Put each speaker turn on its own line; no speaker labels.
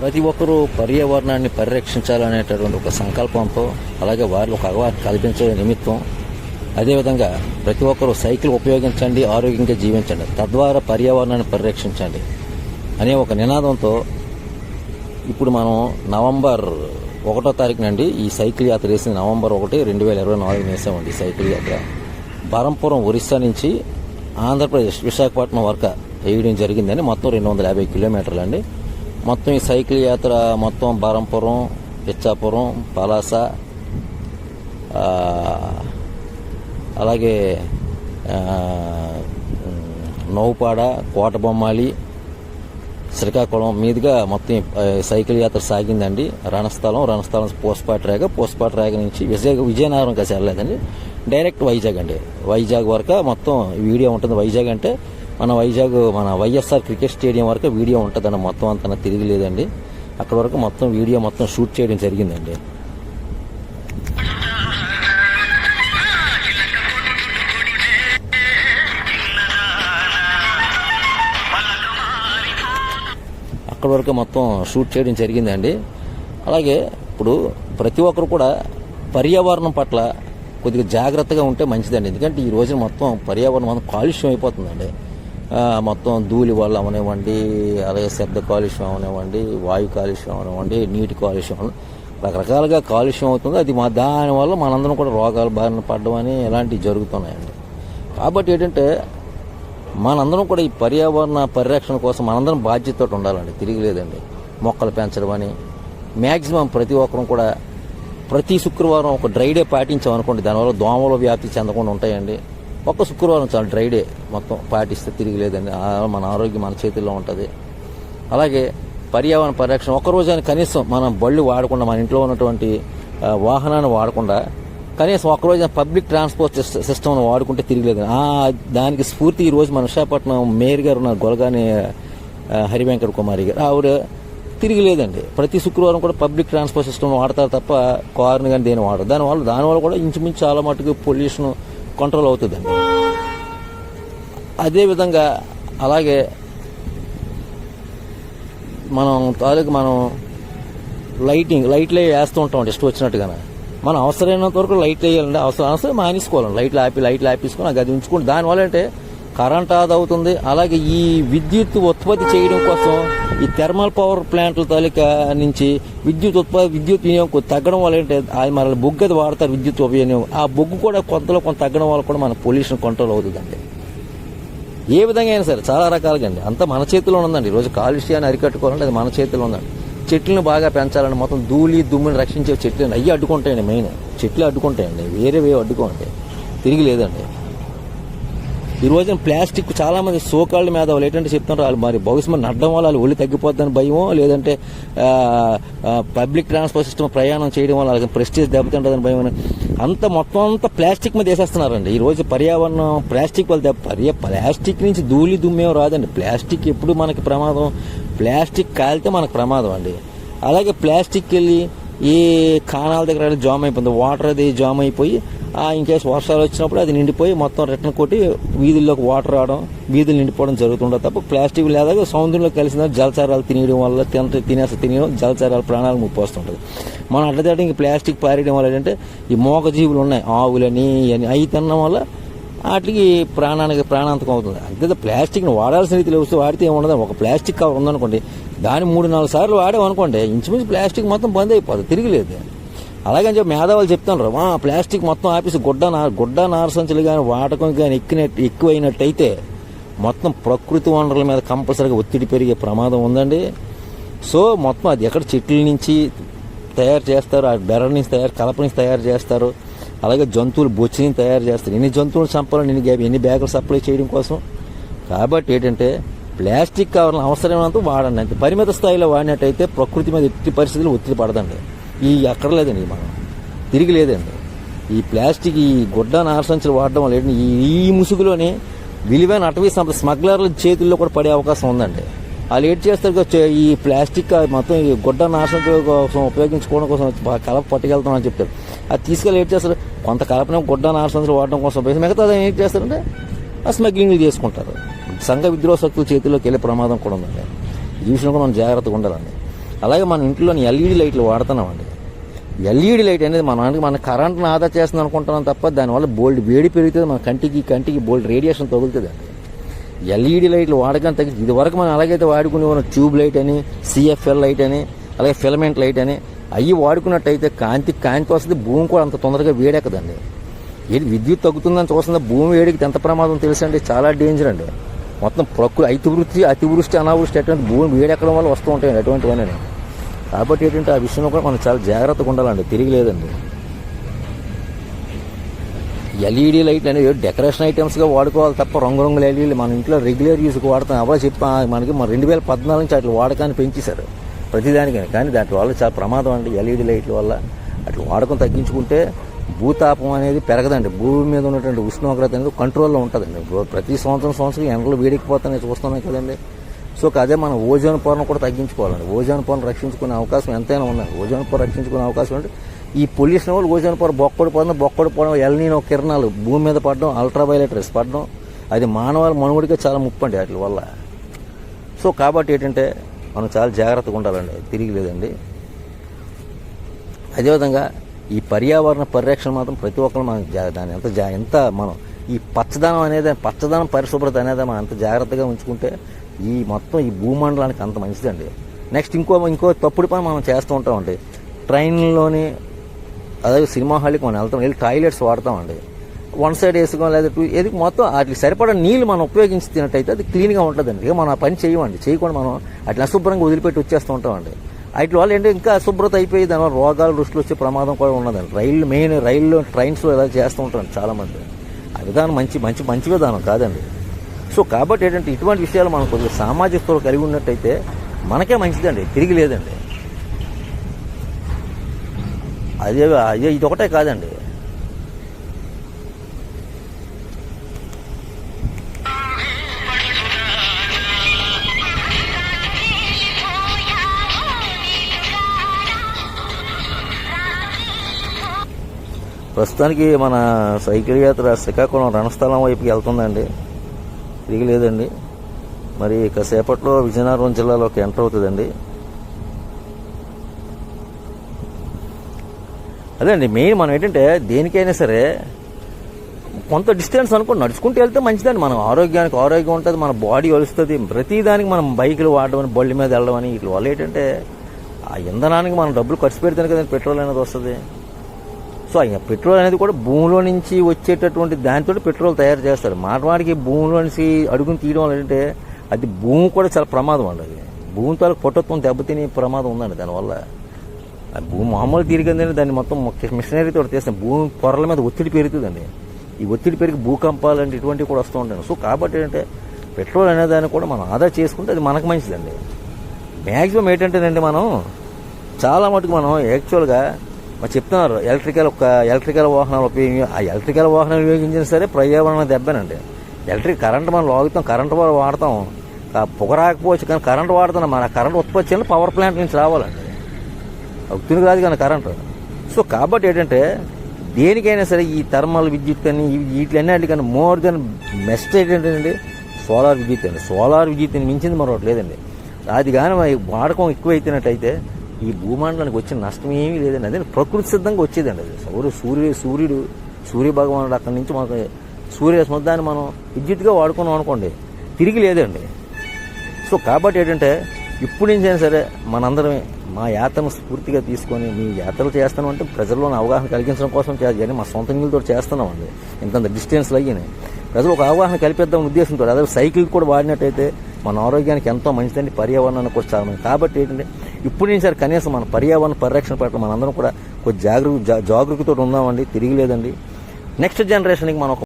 ప్రతి ఒక్కరూ పర్యావరణాన్ని పరిరక్షించాలనేటటువంటి ఒక సంకల్పంతో అలాగే వారిలో ఒక అవగాహన కల్పించే నిమిత్తం అదేవిధంగా ప్రతి ఒక్కరూ సైకిల్ ఉపయోగించండి ఆరోగ్యంగా జీవించండి. తద్వారా పర్యావరణాన్ని పరిరక్షించండి అనే ఒక నినాదంతో ఇప్పుడు మనం నవంబర్ ఒకటో తారీఖు నుండి ఈ సైకిల్ యాత్ర వేసింది. నవంబర్ ఒకటి రెండు వేల ఇరవై నాలుగు వేసామండి ఈ సైకిల్ యాత్ర. బరంపురం ఒరిస్సా నుంచి ఆంధ్రప్రదేశ్ విశాఖపట్నం వరకు వేయడం జరిగిందని మొత్తం రెండు వందల యాభై కిలోమీటర్లు అండి. మొత్తం ఈ సైకిల్ యాత్ర మొత్తం బరంపురం పిచ్చాపురం పలాస అలాగే నౌపాడ కోటబొమ్మాలి శ్రీకాకుళం మీదుగా మొత్తం సైకిల్ యాత్ర సాగిందండి. రణస్థలం రణస్థలం పోస్పాట్ రేగ పోస్పాట్ రేగ నుంచి విజయ విజయనగరం కలిసి వెళ్ళలేదండి. డైరెక్ట్ వైజాగ్ అండి. వైజాగ్ వరకు మొత్తం వీడియో ఉంటుంది. వైజాగ్ అంటే మన వైజాగ్ మన వైఎస్ఆర్ క్రికెట్ స్టేడియం వరకు వీడియో ఉంటుందండి మొత్తం అంతా తిరిగిలేదండి అక్కడ వరకు మొత్తం వీడియో మొత్తం షూట్ చేయడం జరిగిందండి. అక్కడ వరకు మొత్తం షూట్ చేయడం జరిగిందండి. అలాగే ఇప్పుడు ప్రతి ఒక్కరు కూడా పర్యావరణం పట్ల కొద్దిగా జాగ్రత్తగా ఉంటే మంచిదండి. ఎందుకంటే ఈ రోజున మొత్తం పర్యావరణం మొత్తం కాలుష్యం అయిపోతుందండి. మొత్తం ధూళి వల్ల అవనివ్వండి అలాగే శబ్ద కాలుష్యం అవనివ్వండి వాయు కాలుష్యం అవనివ్వండి నీటి కాలుష్యం రకరకాలుగా కాలుష్యం అవుతుంది. అది మా దానివల్ల మనందరం కూడా రోగాలు బారిన పడడం అని ఇలాంటివి జరుగుతున్నాయండి. కాబట్టి ఏంటంటే మనందరం కూడా ఈ పర్యావరణ పరిరక్షణ కోసం మనందరం బాధ్యతతో ఉండాలండి. తిరిగిలేదండి మొక్కలు పెంచడం అని. మ్యాక్సిమం ప్రతి ఒక్కరం కూడా ప్రతి శుక్రవారం ఒక డ్రై డే పాటించామనుకోండి దానివల్ల దోమలు వ్యాప్తి చెందకుండా ఉంటాయండి. ఒక్క శుక్రవారం చాలు డ్రై డే మొత్తం పాటిస్తే తిరిగిలేదండి. మన ఆరోగ్యం మన చేతుల్లో ఉంటుంది. అలాగే పర్యావరణ పరిరక్షణ ఒక రోజైనా కనీసం మనం బళ్ళు వాడకుండా మన ఇంట్లో ఉన్నటువంటి వాహనాన్ని వాడకుండా కనీసం ఒకరోజు పబ్లిక్ ట్రాన్స్పోర్ట్ సిస్టమ్ను వాడుకుంటే తిరిగిలేదు ఆ దానికి స్ఫూర్తి ఈ రోజు మన విశాఖపట్నం మేయర్ గారు ఉన్నారు గొలగాని హరివెంకట కుమారి గారు. ఆవిడ తిరిగిలేదండి. ప్రతి శుక్రవారం కూడా పబ్లిక్ ట్రాన్స్పోర్ట్ సిస్టమ్ వాడతారు తప్ప కార్ని కానీ దేని వాడరు. దానివల్ల దానివల్ల కూడా ఇంచుమించు చాలా మటుకు పొల్యూషన్ కంట్రోల్ అవుతుందండి. అదేవిధంగా అలాగే మనం తాలూకు మనం లైటింగ్ లైట్లు వేస్తూ ఉంటాం ఇష్టం వచ్చినట్టుగా మనం అవసరమైనంత వరకు లైట్లు వేయాలండి అవసరం అవసరం మానేసుకోవాలండి. లైట్లు ఆపి లైట్లు ఆపేసుకొని గది ఉంచుకుంటే దానివల్ల అంటే కరెంట్ ఆదా అవుతుంది. అలాగే ఈ విద్యుత్ ఉత్పత్తి చేయడం కోసం ఈ థెర్మల్ పవర్ ప్లాంట్ల తాలూకా నుంచి విద్యుత్ ఉత్పత్తి విద్యుత్ వినియోగం తగ్గడం వల్ల ఏంటంటే అది మన బొగ్గు అది వాడతారు విద్యుత్ వినియోగం ఆ బొగ్గు కూడా కొంతలో కొంత తగ్గడం వల్ల కూడా మన పొల్యూషన్ కంట్రోల్ అవుతుందండి. ఏ విధంగా అయినా సరే చాలా రకాలుగా అండి. అంతా మన చేతిలో ఉందండి. ఈరోజు కాలుష్యాన్ని అరికట్టుకోవాలంటే అది మన చేతిలో ఉందండి. చెట్లను బాగా పెంచాలని మొత్తం ధూళి దుమ్ముని రక్షించే చెట్లు అయ్యి అడ్డుకుంటాయండి మెయిన్. చెట్లు అడ్డుకుంటాయండి. వేరే వే అడ్డుకోండి తిరిగి లేదండి. ఈ రోజున ప్లాస్టిక్ చాలా మంది సోకాళ్ళ మీద వాళ్ళు ఏంటంటే చెప్తున్నారు వాళ్ళు మరి భవిష్యత్తు నడ్డం వల్ల వాళ్ళు ఒళ్ళు తగ్గిపోద్దని భయమో లేదంటే పబ్లిక్ ట్రాన్స్పోర్ట్ సిస్టమ్ ప్రయాణం చేయడం వల్ల వాళ్ళకి ప్రెస్టేజ్ దెబ్బతింటుందని భయం అని. అంత మొత్తం అంతా ప్లాస్టిక్ మీద వేసేస్తున్నారండి. ఈ రోజు పర్యావరణం ప్లాస్టిక్ వల్ల దెబ్బ పర్య ప్లాస్టిక్ నుంచి ధూళి దుమ్మేం రాదండి. ప్లాస్టిక్ ఎప్పుడు మనకి ప్రమాదం ప్లాస్టిక్ కాలితే మనకు ప్రమాదం అండి. అలాగే ప్లాస్టిక్ వెళ్ళి ఈ కానాల దగ్గర జామ్ అయిపోయింది. వాటర్ అది జామ్ అయిపోయి ఆ ఇంకేస్ వర్షాలు వచ్చినప్పుడు అది నిండిపోయి మొత్తం రిటర్న్ కొట్టి వీధుల్లోకి వాటర్ రావడం వీధులు నిండిపోవడం జరుగుతుండదు తప్ప ప్లాస్టిక్ లేదా సముద్రంలో కలిసిన జలచరాలు తినేయడం వల్ల తిన తినేసి తినేయడం జలచరాల ప్రాణాలు ముప్పు వస్తుంటుంది మనం అడ్డదాటి ఇంక ప్లాస్టిక్ పారేయడం వల్ల ఏంటంటే ఈ మోగజీవులు ఉన్నాయి. ఆవులని అని అవి తినడం వల్ల వాటికి ప్రాణానికి ప్రాణాంతకం అవుతుంది. అంతే ప్లాస్టిక్ని వాడాల్సిన రీతిలో వస్తే వాడితే ఏముండదు. ఒక ప్లాస్టిక్ కవర్ ఉందనుకోండి దాన్ని మూడు నాలుగు సార్లు వాడేమనుకోండి ఇంచుమించు ప్లాస్టిక్ మొత్తం బంద్ అయిపోతుంది తిరిగిలేదు. అలాగని చెప్పి మేధావులు చెప్తున్నారు మా ప్లాస్టిక్ మొత్తం ఆపేసి గుడ్డ నా గుడ్డ నారసంచులు కానీ వాడకం కానీ ఎక్కినట్టు ఎక్కువైనట్టయితే మొత్తం ప్రకృతి వనరుల మీద కంపల్సరీగా ఒత్తిడి పెరిగే ప్రమాదం ఉందండి. సో మొత్తం అది ఎక్కడ చెట్ల నుంచి తయారు చేస్తారు ఆ బెర్ర నుంచి తయారు కలప నుంచి తయారు చేస్తారు అలాగే జంతువులు బొచ్చిని నుంచి తయారు చేస్తారు. ఎన్ని జంతువులు చంపాలని ఎన్ని ఎన్ని బ్యాగులు సప్లై చేయడం కోసం. కాబట్టి ఏంటంటే ప్లాస్టిక్ కవర్లు అవసరమైనంత వాడండి. అంతే పరిమిత స్థాయిలో వాడినట్టయితే ప్రకృతి మీద ఎట్టి పరిస్థితులు ఒత్తిడి పడదండి. ఈ అక్కడ లేదండి మనం తిరిగి లేదండి. ఈ ప్లాస్టిక్ ఈ గుడ్డ నారసంచులు వాడడం వల్ల ఈ ఈ ముసుగులోనే విలువైన అటవీ సంపద స్మగ్లర్ల చేతుల్లో కూడా పడే అవకాశం ఉందండి. వాళ్ళు ఏడ్ చేస్తారు ఈ ప్లాస్టిక్ మొత్తం ఈ గుడ్డ నాశనం కోసం ఉపయోగించుకోవడం కోసం బాగా కలప పట్టుకెళ్తామని చెప్తారు. అది తీసుకెళ్ళి ఏడ్ చేస్తారు. కొంత కలపనే గుడ్డ నాశనం వాడడం కోసం ఉపయోగిస్తారు మిగతా ఏం చేస్తారంటే? ఆ స్మగ్లింగ్ చేసుకుంటారు. సంఘ విద్రోహ శక్తుల చేతిలోకి వెళ్ళే ప్రమాదం కూడా ఉందండి. ఈ విషయంలో కూడా మనం జాగ్రత్తగా ఉండాలండి. అలాగే మన ఇంట్లోని ఎల్ఈడి లైట్లు వాడుతున్నామండి. ఎల్ఈడి లైట్ అనేది మన మన కరెంట్ని ఆదా చేస్తుంది అనుకుంటున్నాం తప్ప దానివల్ల బోల్డ్ వేడి పెరుగుతుంది మన కంటికి కంటికి బోల్డ్ రేడియేషన్ తగులుతుంది. అండి ఎల్ఈడి లైట్లు వాడకం తగ్గి ఇదివరకు మనం అలాగైతే వాడుకునే మనం ట్యూబ్ లైట్ అని సిఎఫ్ఎల్ లైట్ అని అలాగే ఫిలమెంట్ లైట్ అని అవి వాడుకున్నట్టయితే కాంతి కాంతి వస్తుంది భూమి కూడా అంత తొందరగా వేడెక్కదండి. ఏది విద్యుత్ తగ్గుతుందని చూస్తుంది భూమి వేడికి ఎంత ప్రమాదం తెలుసండి? చాలా డేంజర్ అండి. మొత్తం ప్రకృతి అతివృష్టి అతివృష్టి అనావృష్టి అటువంటి భూమి వేడెక్కడం వల్ల వస్తూ ఉంటాయండి అటువంటివన్నీ. కాబట్టి ఏంటంటే ఆ విషయంలో కూడా మనం చాలా జాగ్రత్తగా ఉండాలండి. తిరిగి లేదండి. ఎల్ఈడి లైట్ అనేది డెకరేషన్ ఐటమ్స్గా వాడుకోవాలి తప్ప రంగురంగుల ఎల్ఈడి మన ఇంట్లో రెగ్యులర్ యూస్కి వాడతాం. ఎవరో చెప్పా మనకి మన రెండు వేల పద్నాలుగు నుంచి అట్లా వాడకాన్ని పెంచేశారు ప్రతిదానికని. కానీ దాని వల్ల చాలా ప్రమాదం అండి ఎల్ఈడి లైట్ల వల్ల. అట్లా వాడకం తగ్గించుకుంటే భూతాపం అనేది పెరగదండి. భూమి మీద ఉన్నటువంటి ఉష్ణోగ్రత అనేది కంట్రోల్లో ఉంటుందండి. ప్రతి సంవత్సరం సంవత్సరం ఎండలు వేడెక్కిపోతానే చూస్తున్నాం కదండి. సో అదే మనం ఓజోన్ పొరను కూడా తగ్గించుకోవాలండి. ఓజోన్ పొరను రక్షించుకునే అవకాశం ఎంతైనా ఉన్నది ఓజోన్ పొర రక్షించుకునే అవకాశం అంటే ఈ పొల్యూషన్ వల్ల ఓజోన్ పొర బొక్కడు పోతుంది. బొక్కడు పోవడం ఎల్నీనో కిరణాలు భూమి మీద పడడం అల్ట్రావైలెట్ రేస్ పడడం అది మానవాళి మనుగుడికే చాలా ముప్పు అండి వాటి వల్ల. సో కాబట్టి ఏంటంటే మనం చాలా జాగ్రత్తగా ఉండాలండి. తిరిగి లేదండి. అదేవిధంగా ఈ పర్యావరణ పరిరక్షణ మాత్రం ప్రతి ఒక్కరు మనం దాని దాన్ని ఎంత జా ఎంత మనం ఈ పచ్చదనం అనేది పచ్చదనం పరిశుభ్రత అనేది మనం అంత జాగ్రత్తగా ఉంచుకుంటే ఈ మొత్తం ఈ భూమండలానికి అంత మంచిదండి. నెక్స్ట్ ఇంకో ఇంకో తప్పుడు పని మనం చేస్తూ ఉంటామండి. ట్రైన్లోని అదే సినిమా హాల్కి మనం వెళ్తాం వెళ్ళి టాయిలెట్స్ వాడతామండి. వన్ సైడ్ వేసుకోవాలి లేదా టూ ఏది మొత్తం వాటికి సరిపడా నీళ్ళు మనం ఉపయోగించి తినట్టయితే అది క్లీన్గా ఉంటుందండి. ఇక మనం ఆ పని చేయమండి. చేయకుండా మనం అట్లా అశుభ్రంగా వదిలిపెట్టి వచ్చేస్తూ ఉంటామండి. వాటి వల్ల ఏంటంటే ఇంకా అశుభ్రత అయిపోయి దానివల్ల రోగాలు దృష్టిలో వచ్చే ప్రమాదం కూడా ఉన్నదండి. రైళ్ళు మెయిన్ రైల్లో ట్రైన్స్లో ఇలా చేస్తూ ఉంటారు చాలామంది. ఆ విధానం మంచి మంచి మంచి విధానం కాదండి. సో కాబట్టి ఏంటంటే ఇటువంటి విషయాలు మనం కొద్దిగా సామాజిక స్పృహ కలిగి ఉన్నట్టయితే మనకే మంచిదండి తిరిగి లేదండి. అదే అదే ఇది ఒకటే కాదండి. ప్రస్తుతానికి మన సైకిల్ యాత్ర శ్రీకాకుళం రణస్థలం వైపుకి వెళ్తుందండి. తిరిగి లేదండి మరి కాసేపట్లో విజయనగరం జిల్లాలోకి ఎంటర్ అవుతుందండి. అదే అండి మెయిన్ మనం ఏంటంటే దేనికైనా సరే కొంత డిస్టెన్స్ అనుకో నడుచుకుంటూ వెళ్తే మంచిదండి. మనం ఆరోగ్యానికి ఆరోగ్యం ఉంటుంది మన బాడీ వలుస్తుంది. ప్రతిదానికి మనం బైకులు వాడడం అని మీద వెళ్ళడం అని వీటి వల్ల ఏంటంటే ఆ ఇంధనానికి మనం డబ్బులు ఖర్చు పెడితేనే కదండి పెట్రోల్ అనేది వస్తుంది. సో ఇక పెట్రోల్ అనేది కూడా భూమిలో నుంచి వచ్చేటటువంటి దానితో పెట్రోల్ తయారు చేస్తారు మాటవాడికి భూమిలో నుంచి అడుగుని తీయడం వల్ల అంటే అది భూమి కూడా చాలా ప్రమాదం అండి అది. భూమి తాలూకు పొట్టత్వం దెబ్బతినే ప్రమాదం ఉందండి దానివల్ల. భూమి మామూలు తిరిగిందని దాన్ని మొత్తం మిషనరీతో తీస్తాం. భూమి పొరల మీద ఒత్తిడి పెరుగుతుందండి. ఈ ఒత్తిడి పెరిగి భూకంపాలు అంటే ఇటువంటివి కూడా వస్తూ ఉంటాయి. సో కాబట్టి ఏంటంటే పెట్రోల్ అనే దాన్ని కూడా మనం ఆదా చేసుకుంటే అది మనకు మంచిదండి. మ్యాక్సిమం ఏంటంటేనండి మనం చాలా మటుకు మనం యాక్చువల్గా మరి చెప్తున్నారు ఎలక్ట్రికల్ ఒక ఎలక్ట్రికల్ వాహనాలు ఉపయోగించి ఆ ఎలక్ట్రికల్ వాహనాలు వినియోగించినా సరే పర్యావరణ దెబ్బనండి. ఎలక్ట్రిక్ కరెంట్ మనం లాగుతాం కరెంట్ వాడతాం. పొగ రాకపోవచ్చు కానీ కరెంట్ వాడుతున్నాం. మన కరెంట్ ఉత్పత్తి చేయాలి పవర్ ప్లాంట్ నుంచి రావాలండి. భక్తునికి రాదు కానీ కరెంటు సో కాబట్టి ఏంటంటే దేనికైనా సరే ఈ థర్మల్ విద్యుత్ అని వీటిలన్నీ కానీ మోర్ దెన్ బెస్ట్ ఏంటంటే సోలార్ విద్యుత్ అండి. సోలార్ విద్యుత్ని మించింది మరొకటి లేదండి. అది కానీ వాడకం ఎక్కువైతున్నట్టయితే ఈ భూమండలానికి వచ్చిన నష్టం ఏమీ లేదండి. అదే ప్రకృతి సిద్ధంగా వచ్చేదండి అది. సౌర సూర్యుడు సూర్యుడు సూర్య భగవానుడు అక్కడి నుంచి మనకు సూర్య స్మృతాన్ని మనం విద్యుత్గా వాడుకున్నాం అనుకోండి తిరిగి లేదండి. సో కాబట్టి ఏంటంటే ఇప్పుడు నుంచైనా సరే మనందరమే మా యాత్రను స్ఫూర్తిగా తీసుకొని మీ యాత్రలు చేస్తాను అంటే ప్రజల్లోని అవగాహన కలిగించడం కోసం చేయాలి మా సొంత నీళ్ళతో చేస్తున్నామండి. ఇంతంత డిస్టెన్స్లు అయ్యినాయి ప్రజలు ఒక అవగాహన కల్పిద్దాం ఉద్దేశంతో అదే సైకిల్ కూడా వాడినట్టయితే మన ఆరోగ్యానికి ఎంతో మంచిదండి పర్యావరణానికి కూడా చాలా మంది కాబట్టి ఏంటంటే ఇప్పుడు నుంచి సరే? కనీసం మన పర్యావరణ పరిరక్షణ పట్ల మనందరం కూడా కొద్ది జాగరూక జా- ఉందామండి తిరిగి లేదండి. నెక్స్ట్ జనరేషన్కి మనం